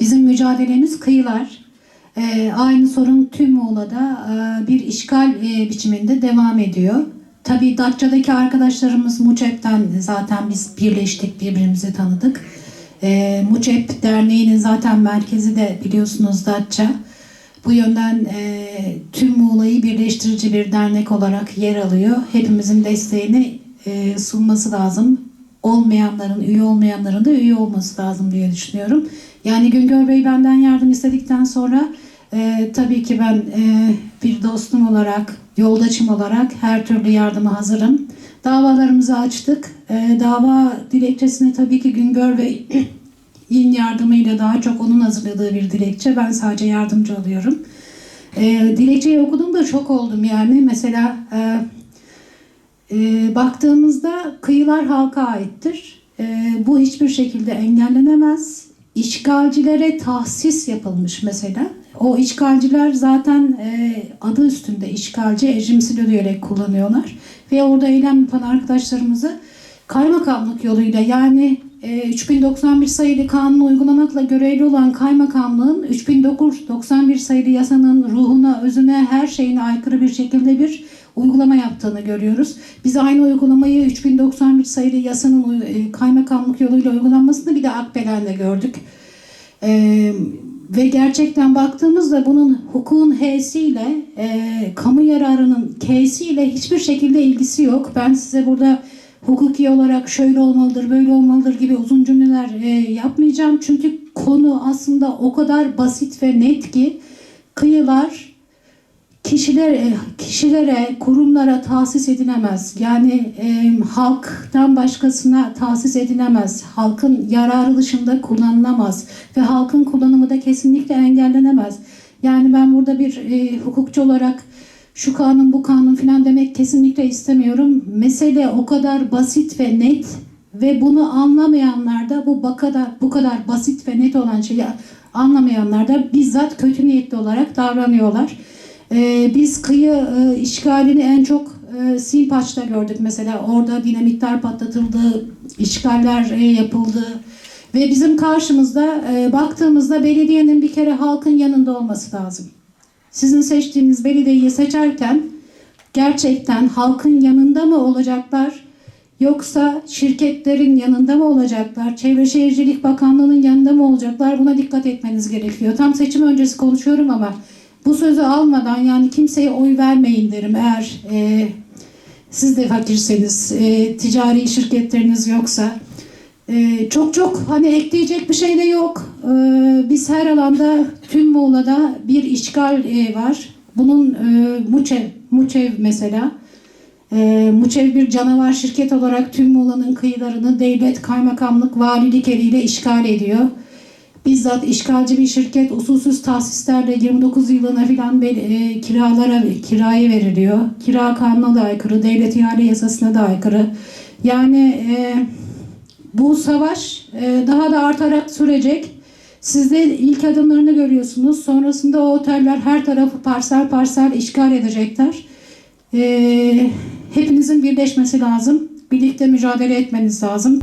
Bizim mücadelemiz kıyılar. Ee, aynı sorun tüm Muğla'da e, bir işgal e, biçiminde devam ediyor. Tabii Datça'daki arkadaşlarımız Muçep'ten zaten biz birleştik, birbirimizi tanıdık. Ee, Muçep Derneği'nin zaten merkezi de biliyorsunuz Datça. Bu yönden e, tüm Muğla'yı birleştirici bir dernek olarak yer alıyor. Hepimizin desteğini e, sunması lazım. Olmayanların, üye olmayanların da üye olması lazım diye düşünüyorum. Yani Güngör Bey benden yardım istedikten sonra e, tabii ki ben e, bir dostum olarak, yoldaşım olarak her türlü yardıma hazırım. Davalarımızı açtık. E, dava dilekçesini tabii ki Güngör Bey yin yardımıyla daha çok onun hazırladığı bir dilekçe. Ben sadece yardımcı oluyorum. E, dilekçeyi okuduğumda şok oldum yani. Mesela e, e, baktığımızda kıyılar halka aittir. E, bu hiçbir şekilde engellenemez. İşgalcilere tahsis yapılmış mesela. O işgalciler zaten e, adı üstünde işgalci, ejimsil ödeyerek kullanıyorlar. Ve orada eylem yapan arkadaşlarımızı kaymakamlık yoluyla yani e, 3091 sayılı kanunu uygulamakla görevli olan kaymakamlığın 3991 sayılı yasanın ruhuna, özüne, her şeyine aykırı bir şekilde bir uygulama yaptığını görüyoruz. Biz aynı uygulamayı 3091 sayılı yasanın e, kaymakamlık yoluyla uygulanmasını bir de Akbelen'de gördük. Ee, ve gerçekten baktığımızda bunun hukukun H'siyle, e, kamu yararının K'siyle hiçbir şekilde ilgisi yok. Ben size burada hukuki olarak şöyle olmalıdır, böyle olmalıdır gibi uzun cümleler e, yapmayacağım. Çünkü konu aslında o kadar basit ve net ki kıyılar kişilere, kişilere, kurumlara tahsis edilemez. Yani e, halktan başkasına tahsis edilemez. Halkın yararı dışında kullanılamaz ve halkın kullanımı da kesinlikle engellenemez. Yani ben burada bir e, hukukçu olarak şu kanun bu kanun filan demek kesinlikle istemiyorum. Mesele o kadar basit ve net ve bunu anlamayanlar da bu kadar bu kadar basit ve net olan şeyi anlamayanlar da bizzat kötü niyetli olarak davranıyorlar. Ee, biz kıyı e, işgalini en çok e, Simpaç'ta gördük mesela. Orada dinamitler patlatıldı, işgaller e, yapıldı. Ve bizim karşımızda e, baktığımızda belediyenin bir kere halkın yanında olması lazım. Sizin seçtiğiniz belediyeyi seçerken gerçekten halkın yanında mı olacaklar? Yoksa şirketlerin yanında mı olacaklar? Çevre Şehircilik Bakanlığı'nın yanında mı olacaklar? Buna dikkat etmeniz gerekiyor. Tam seçim öncesi konuşuyorum ama bu sözü almadan yani kimseye oy vermeyin derim eğer e, siz de fakirseniz, e, ticari şirketleriniz yoksa. E, çok çok hani ekleyecek bir şey de yok. E, biz her alanda tüm Muğla'da bir işgal e, var. Bunun e, Muçev, Muçev mesela. E, Muçev bir canavar şirket olarak tüm Muğla'nın kıyılarını devlet, kaymakamlık, valilik eliyle işgal ediyor. Bizzat işgalci bir şirket usulsüz tahsislerle 29 yılına filan e, kiralara kiraya veriliyor. Kira kanuna da aykırı, devlet ihale yasasına da aykırı. Yani e, bu savaş e, daha da artarak sürecek. Siz de ilk adımlarını görüyorsunuz. Sonrasında o oteller her tarafı parsel parsel işgal edecekler. E, hepinizin birleşmesi lazım. Birlikte mücadele etmeniz lazım.